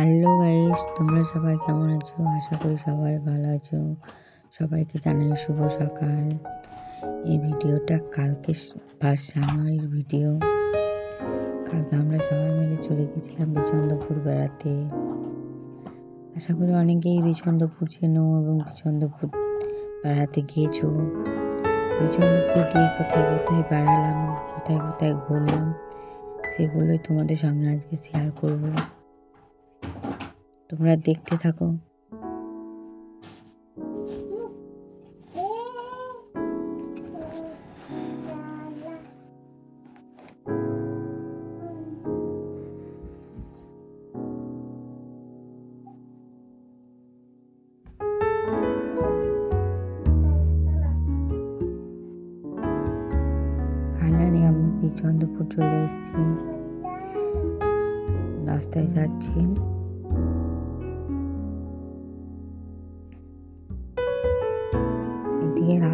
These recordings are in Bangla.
হ্যালো গাইস তোমরা সবাই কেমন আছো? আশা করি সবাই ভালো আছো। সবাইকে জানাই শুভ সকাল। এই ভিডিওটা কালকে ফার্স্ট জানুয়ারির ভিডিও। কালকে আমরা সবাই মিলে চলে গেছিলাম বিচন্দপুর বেড়াতে। আশা করি অনেকেই বিচন্দ্রপুর চেনো এবং বিচন্দপুর বেড়াতে গিয়েছো। বিচন্দ্রপুর গিয়ে কোথায় কোথায় বেড়ালাম, কোথায় কোথায় ঘুরলাম, সেগুলোই তোমাদের সঙ্গে আজকে শেয়ার করব। তোমরা দেখতে থাকো। আমি বিচন্দ্রপুর চলে এসেছি। রাস্তায় যাচ্ছি।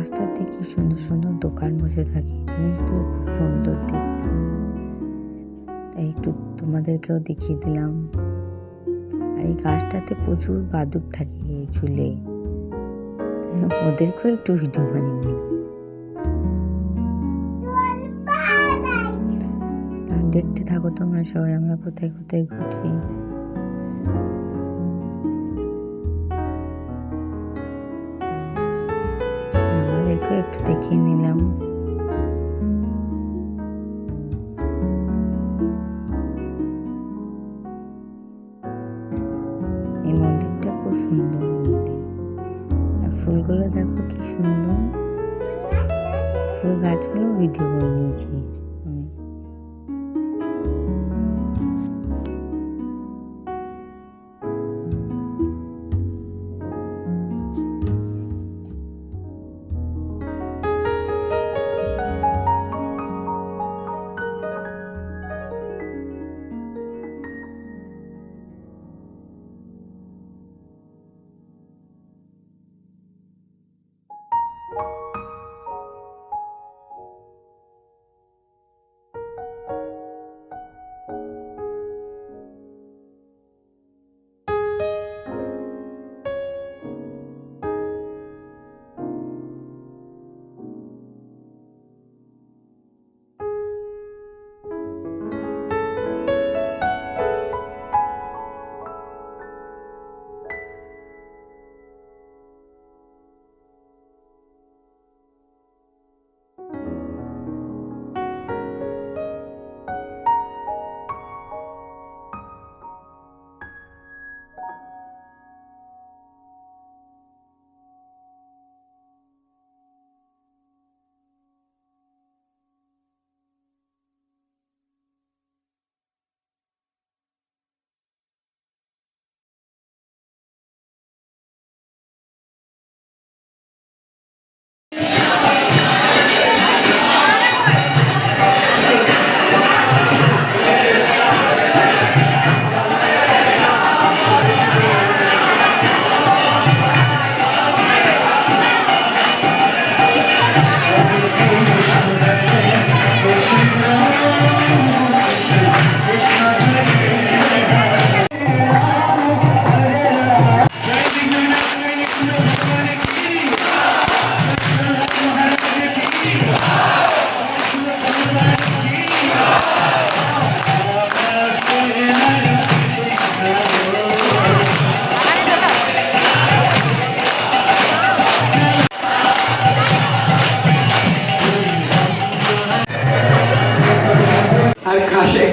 রাস্তাতে কি সুন্দর সুন্দর দোকান বসে থাকে, জিনিসগুলো খুব সুন্দর দেখতে। তাই একটু তোমাদেরকেও দেখিয়ে দিলাম। আর এই গাছটাতে প্রচুর বাদুর থাকে ঝুলে ওদেরকেও একটু ভিডিও বানিয়ে দেখতে থাকো তোমরা সবাই, আমরা কোথায় কোথায় ঘুরছি। দেখিয়ে নিলাম। এই মন্দিরটা খুব সুন্দর মন্দির। আর ফুলগুলো দেখো কি সুন্দর। ফুল গাছগুলো ভিডিও করে নিয়েছি।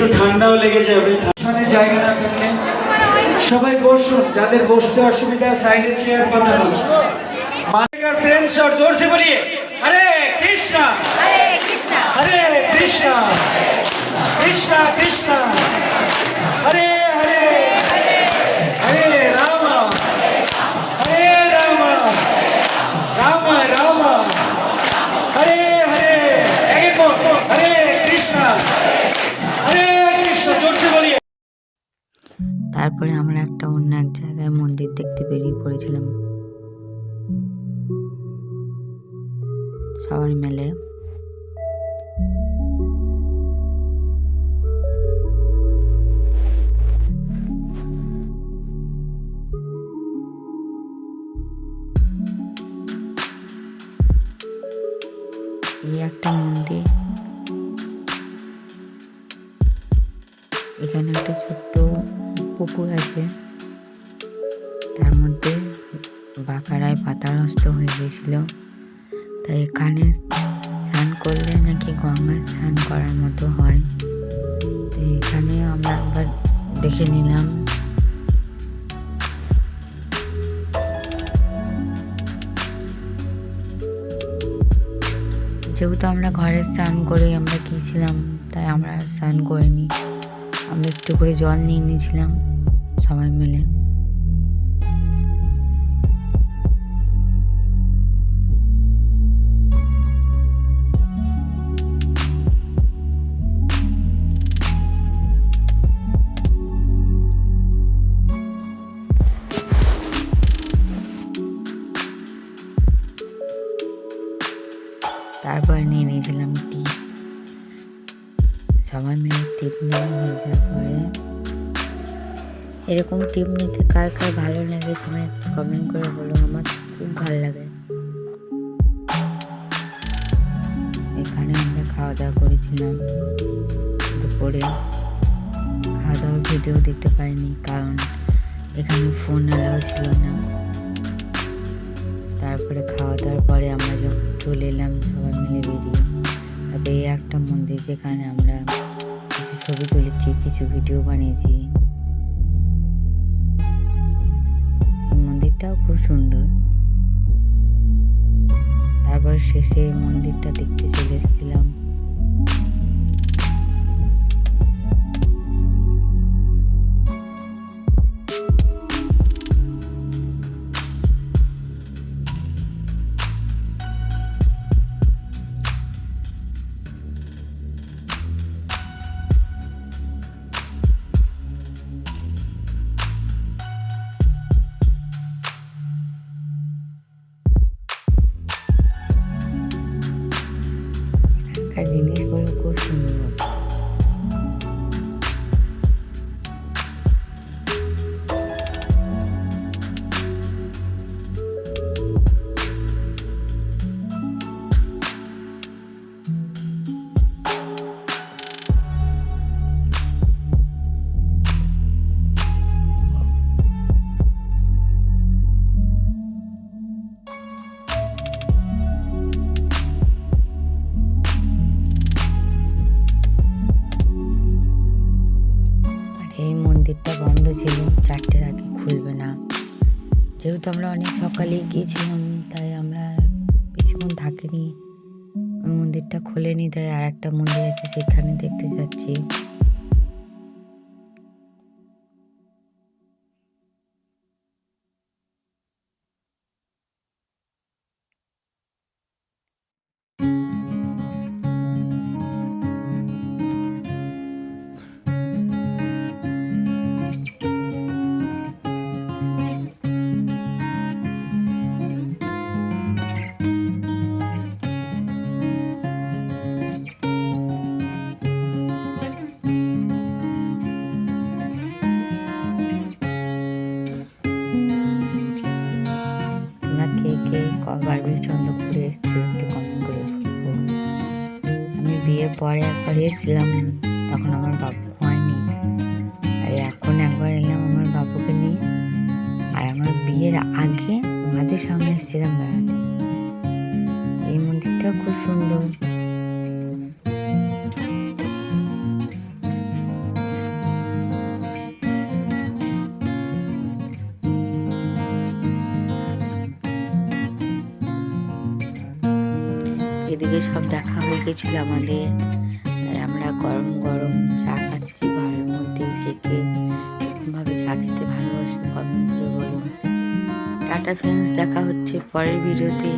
একটু ঠান্ডাও লেগে যাবে ঠান্ডার জায়গা না থাকলে সবাই বসুন যাদের বসতে অসুবিধা সাইডে চেয়ার পাতা হচ্ছে। মালিকার প্রেম সর জোরসে বলিয়ে হরে কৃষ্ণ। হরে কৃষ্ণ। হরে কৃষ্ণ। কৃষ্ণ হরে হরে সবাই মিলে। এই একটা মন্দির। এখানে একটা ছোট্ট পুকুর আছে। তার মধ্যে বাঁকারায় পাতাল হস্ত হয়ে গেছিল তাই এখানে স্নান করলে নাকি গঙ্গায় স্নান করার মতো হয়। তো এখানে আমরা একবার দেখে নিলাম। যেহেতু আমরা ঘরে স্নান করে আমরা গিয়েছিলাম, তাই আমরা স্নান করিনি। আমরা একটু করে জল নিয়ে নিয়েছিলাম, সবাই মিলে। সবাই মিলে টিপ নেওয়া হয়ে যাওয়ার পরে, এরকম টিপ নিতে কার কার ভালো লাগে সবাই একটু কমেন্ট করে বলো, আমার খুব ভালো লাগে। এখানে আমরা খাওয়া দাওয়া করেছিলাম দুপুরে। খাওয়া দাওয়ার ভিডিও দিতে পারিনি কারণ এখানে ফোন এলাও ছিল না। তারপরে খাওয়া দাওয়ার পরে আমরা যখন চলে এলাম সবাই মিলে বেরিয়ে, তারপরে এই একটা মন্দির যেখানে আমরা ছবি তুলেছি কিছু ভিডিও বানিয়েছি। মন্দিরটাও খুব সুন্দর। তারপর শেষে মন্দিরটা দেখতে চলে এসেছিলাম। যেহেতু আমরা অনেক সকালেই গিয়েছিলাম, তাই আমরা বেশিক্ষণ থাকিনি। মন্দিরটা খোলেনি তাই আর একটা মন্দির আছে, সেখানে দেখতে যাচ্ছি। একবার এসেছিলাম তখন আমার বাবু হয়নি। আর এখন একবার এলাম আমার বাবুকে নিয়ে। আর আমার বিয়ের আগে মাদের সঙ্গে এসেছিলাম বেড়াতে। এই মন্দিরটা খুব সুন্দর। এদিকে সব দেখা হয়ে আমাদের। তাই আমরা গরম গরম চা খাচ্ছি ঘরের মধ্যে কে কে এরকমভাবে চা খেতে ভালোবাসি কমেন্ট করে বলুন। টাটা ফ্রেন্ডস, দেখা হচ্ছে পরের ভিডিওতে।